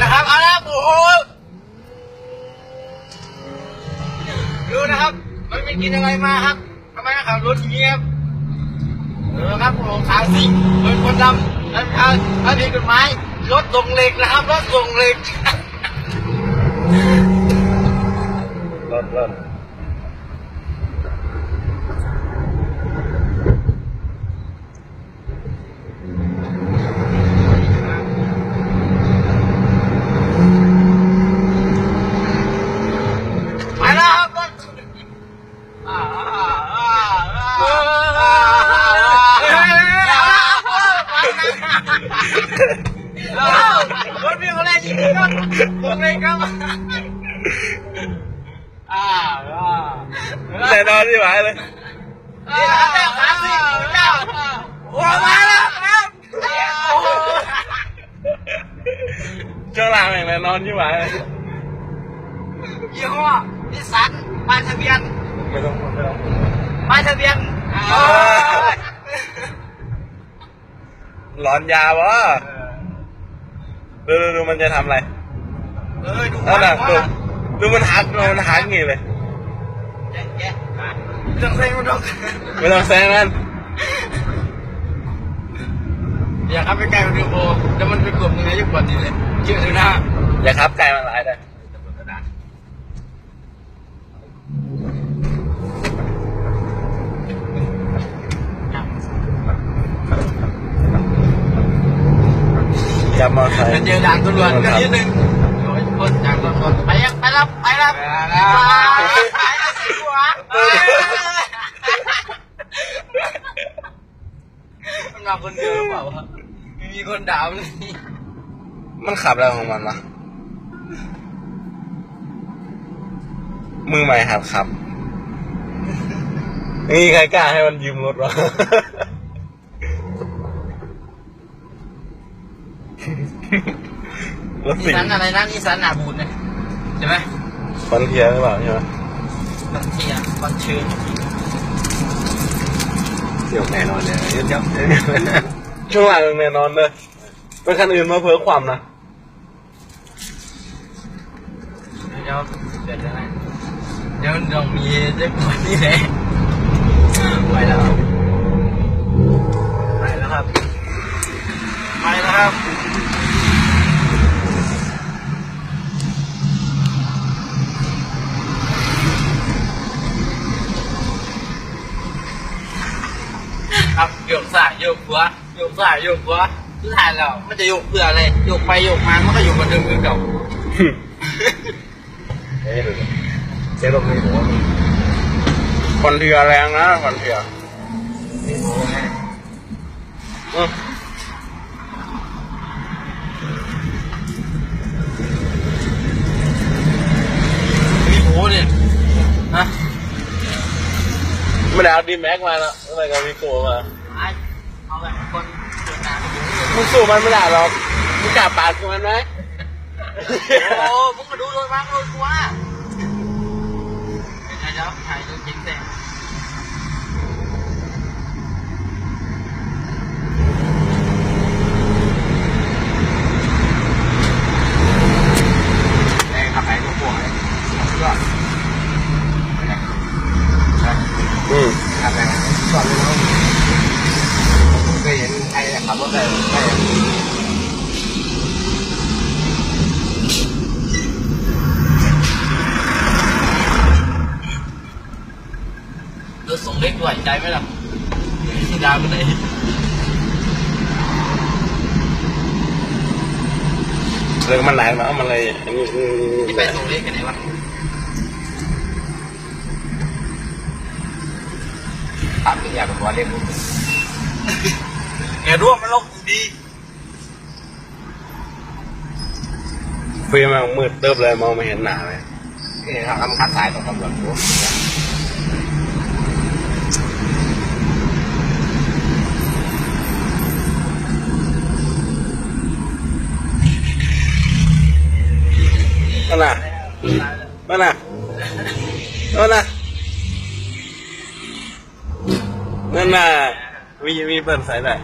นะครับเอาละโอ้โหดูนะครับ มันไปกินอะไรมาครับทำไมขับรถเงียบเออครับผมขาวซิ่งเป็นคนดำนั่นครับนั่ผิดกฎหมายรถส่งเหล็กนะครับรถส่งเหล็กรถรถ รถมีอะไรจริงครับส่งเหล็กครับอ่าอ่าแต่นอนที่หมายเลยนี่แหละครับแม่ขาสิเจ้าโอ้มาแล้วครับช่วงหล่างอย่างไรนอนที่หมายยี่ห้อนิสสันป้ายทะเบียนไม่ต้องไม่ต้องป้ายทะเบียน ร้อนยาวะดูดูดูมันจะทำอะไรเออดูนั่นน่ะดูว่าดูมันหักมันหักงี้เลยแกะแกะเรื่องเพลงมันต้องไม่ต้องแซงมันอย่าเข้าไปใกล้มันดูโบแล้วมันไปกดยังไงยิ่งกว่าดีเลยเยอะเลยนะอย่าขับไกลมันหลายเลย จับ มอเตอร์ไซค์จะเจอด่านตำรวจก็นิดนึงโอ้ยคนจากตำรวจไปยังไปรับไปรับไปรับไปสิหัวมันมาคนเดียวหรือเปล่าวะไม่มีคนด่ามันนี่มันขับอะไรของมันวะมือใหม่หัดขับ นี่ใครกล้าให้มันยืมรถวะ รถนิสิงสันอะไรนะนิสันหนาบูดเนี่ยใช่ไหมฟอนเทียร์หรือเปล่าใช่ไหมบางทีอะบางชื่อเดี๋ยวแน่นอนเลยเดี๋ยวช่วงหลังแน่นอนเลยเป็นคันอื่นมาเพิ่มความนะเดี๋ยวเดี๋ยวอะไรเดี๋ยวเดี๋ยวมีเด็กคนนี้เลยไปแล้วครับไปแล้วครับไปแล้วครับ ครับโยกซ้ายโยกขวาโยกซ้ายโยกขวาสุดท้ายแล้วมันจะโยกเพื่ออะไรโยกไปโยกมามันก็อยู่เหมือนเดิมคือเก่าเอ๊ะเจ๊ลมนี่หัวฟอนเทียร์แรงนะฟอนเทีย ม่ได้เอาดีแม็กมาแล้วอะไรกับวิโก้มาไอ้เอาแบบคนเกิดหนาไปดูมึงสู้มันไม่ได้หรอกมึงกล้าปาดกับมันไหมโอ้มึงมาดูโดนมากโดนกูว่าเดี๋ยวเดี๋ยวถ่ายรูปจริงแต่แรงขับไปตัวพวกเลยก็ อืม ขับไป ก่อนเลยนะผมเคยเห็นใครขับรถได้ได้รถส่งเล็กด้วยใจไหมล่ะที่ดาวไปไหนเรื่องมันแรงนะมันเลยอันนี้อืมที่ไปส่งเล็กกันไหนวะ ถามอยากเป็นหัวเล็กแกรู้ว่ามันลงดีฟิล์มมันมืดเติบเลยมองไม่เห็นหนาเลยนี่ทางมันขัดสายต่อตำรวจรู้นั่นน่ะนั่นน่ะนั่นน่ะ นั่นน่ะวีวีเปิดสายหน่อย